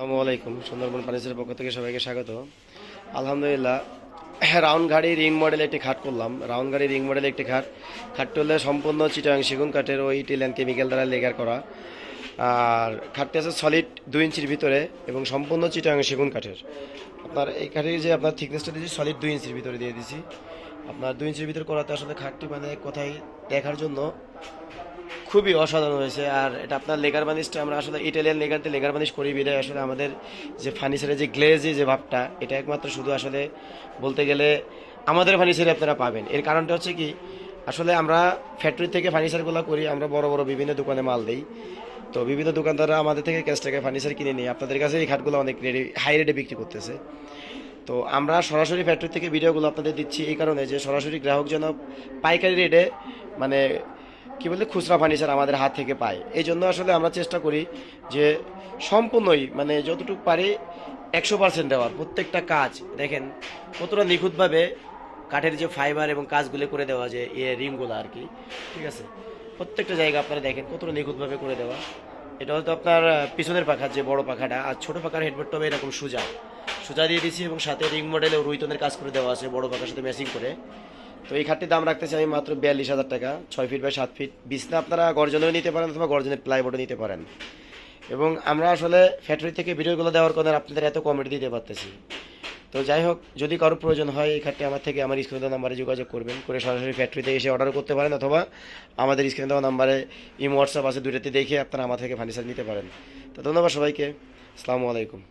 আসসালামু আলাইকুম, সুন্দরবন ফার্নিচারের পক্ষ থেকে সবাইকে স্বাগত। আলহামদুলিল্লাহ রাউন্ড গাড়ি রিং মডেল একটি খাট করলাম। রাউন্ড গাড়ি রিং মডেল একটি খাট। খাটটি হলে সম্পূর্ণ চিটাং সেগুন কাঠের ওই টিল অ্যান্ড কেমিক্যাল দ্বারা লেগার করা। আর খাটটি আছে সলিড দুই ইঞ্চির ভিতরে এবং সম্পূর্ণ চিটাং সেগুন কাঠের। আপনার এই কাঠের যে আপনার থিকনেসটা দিয়েছি সলিড দুই ইঞ্চির ভিতরে দিয়ে দিয়েছি আপনার দুই ইঞ্চির ভিতরে করাতে আসলে খাটটি মানে কোথায় দেখার জন্য খুবই অসাধারণ হয়েছে। আর এটা আপনার লেগার বানিশটা আমরা আসলে ইটালিয়ান লেগারতে লেগার বানিশ করি, বিদায় আসলে আমাদের যে ফার্নিচারের যে গ্লেজি যে ভাবটা, এটা একমাত্র শুধু আসলে বলতে গেলে আমাদের ফার্নিচারে আপনারা পাবেন। এর কারণটা হচ্ছে কি, আসলে আমরা ফ্যাক্টরি থেকে ফার্নিচারগুলো করি, আমরা বড় বড় বিভিন্ন দোকানে মাল দিই। তো বিভিন্ন দোকানদাররা আমাদের থেকে ক্যাশ টাকা ফার্নিচার কিনে নিই আপনাদের কাছে এই খাটগুলো অনেক রেডি হাই রেটে বিক্রি করতেছে। তো আমরা সরাসরি ফ্যাক্টরি থেকে ভিডিওগুলো আপনাদের দিচ্ছি এই কারণে যে সরাসরি গ্রাহক যেন পাইকারি রেটে মানে কি বলে, খুচরা ফার্নিচার আমাদের হাত থেকে পায়। এই জন্য আসলে আমরা চেষ্টা করি যে সম্পূর্ণই মানে যতটুকু পারি, একশো পার্সেন্ট দেওয়ার প্রত্যেকটা কাজ। দেখেন, কতটা নিখুঁতভাবে কাঠের যে ফাইবার এবং কাজগুলো করে দেওয়া যে এ রিংগুলো আর কি, ঠিক আছে? প্রত্যেকটা জায়গা আপনারা দেখেন কতটা নিখুঁতভাবে করে দেওয়া। এটা হয়তো আপনার পিছনের পাখার যে বড় পাখাটা আর ছোট পাখার হেডবোর্ডটা হবে এরকম সোজা। সোজা দিয়ে দিয়েছি এবং সাথে রিং মডেলে রুইতনের কাজ করে দেওয়া আছে বড় পাখার সাথে ম্যাচিং করে। তো এই খাটটির দাম রাখতেছি আমি মাত্র বিয়াল্লিশ হাজার টাকা, ছয় ফিট বাই সাত ফিট বিছনা আপনারা গর্জনেও নিতে পারেন অথবা গর্জনের প্লাইবোর্ডও নিতে পারেন। এবং আমরা আসলে ফ্যাক্টরি থেকে ভিডিওগুলো দেওয়ার কারণে আপনাদের এত কমেডি দিতে পারতেছি। তো যাই হোক, যদি কারও প্রয়োজন হয় এই খাটটি আমার থেকে আমার স্ক্রিনে দেওয়া নাম্বারে যোগাযোগ করবেন। করে সরাসরি ফ্যাক্টরিতে এসে অর্ডার করতে পারেন অথবা আমাদের স্ক্রিনে দেওয়া নাম্বারে ইমো হোয়াটসঅ্যাপ আছে দুইটাতে দেখে আপনারা আমার থেকে ফার্নিচার নিতে পারেন। তো ধন্যবাদ সবাইকে। আসসালামু আলাইকুম।